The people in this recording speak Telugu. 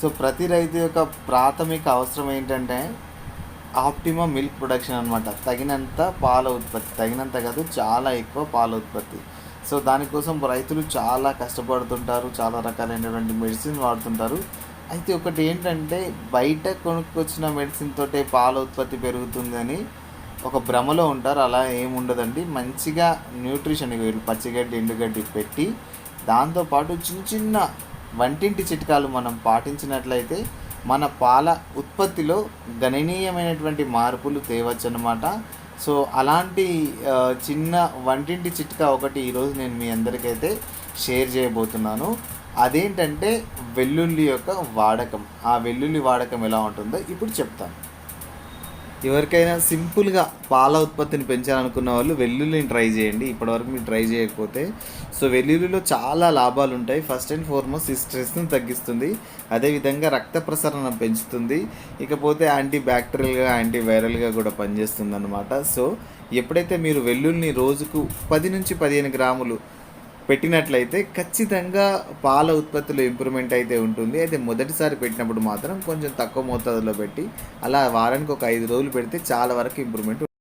సో ప్రతి రైతు యొక్క ప్రాథమిక అవసరం ఏంటంటే ఆప్టిమమ్ మిల్క్ ప్రొడక్షన్ అనమాట తగినంత పాల ఉత్పత్తి తగినంత కాదు చాలా ఎక్కువ పాల ఉత్పత్తి. సో దానికోసం రైతులు చాలా కష్టపడుతుంటారు చాలా రకాలైనటువంటి మెడిసిన్ వాడుతుంటారు. అయితే ఒకటి ఏంటంటే బయట కొనుక్కొచ్చిన మెడిసిన్ తోటే పాల ఉత్పత్తి పెరుగుతుందని ఒక భ్రమలో ఉంటారు. అలా ఏముండదండి మంచిగా న్యూట్రిషన్ వీళ్ళు పచ్చిగడ్డి ఎండుగడ్డి పెట్టి దాంతోపాటు చిన్న చిన్న వంటింటి చిట్కాలు మనం పాటించినట్లయితే మన పాల ఉత్పత్తిలో గణనీయమైనటువంటి మార్పులు తేవచ్చు అనమాట సో అలాంటి చిన్న వంటింటి చిట్కా ఒకటి ఈరోజు నేను మీ అందరికైతే షేర్ చేయబోతున్నాను. అదేంటంటే వెల్లుల్లి యొక్క వాడకం. ఆ వెల్లుల్లి వాడకం ఎలా ఉంటుందో ఇప్పుడు చెప్తాను. ఎవరికైనా సింపుల్గా పాల ఉత్పత్తిని పెంచాలనుకున్న వాళ్ళు వెల్లుల్లిని ట్రై చేయండి. ఇప్పటివరకు మీరు ట్రై చేయకపోతే. సో వెల్లుల్లిలో చాలా లాభాలు ఉంటాయి. ఫస్ట్ అండ్ ఫార్మోస్ట్ ఈ స్ట్రెస్ని తగ్గిస్తుంది. అదేవిధంగా రక్త ప్రసరణ పెంచుతుంది. ఇకపోతే యాంటీ బ్యాక్టీరియల్గా యాంటీ వైరల్గా కూడా పనిచేస్తుంది అనమాట సో ఎప్పుడైతే మీరు వెల్లుల్లిని రోజుకు పది నుంచి పదిహేను గ్రాములు పెట్టినట్లయితే ఖచ్చితంగా పాల ఉత్పత్తిలో ఇంప్రూవ్మెంట్ అయితే ఉంటుంది. అయితే మొదటిసారి పెట్టినప్పుడు మాత్రం కొంచెం తక్కువ మోతాదులో పెట్టి అలా వారానికి ఒక ఐదు రోజులు పెడితే చాలా వరకు ఇంప్రూవ్మెంట్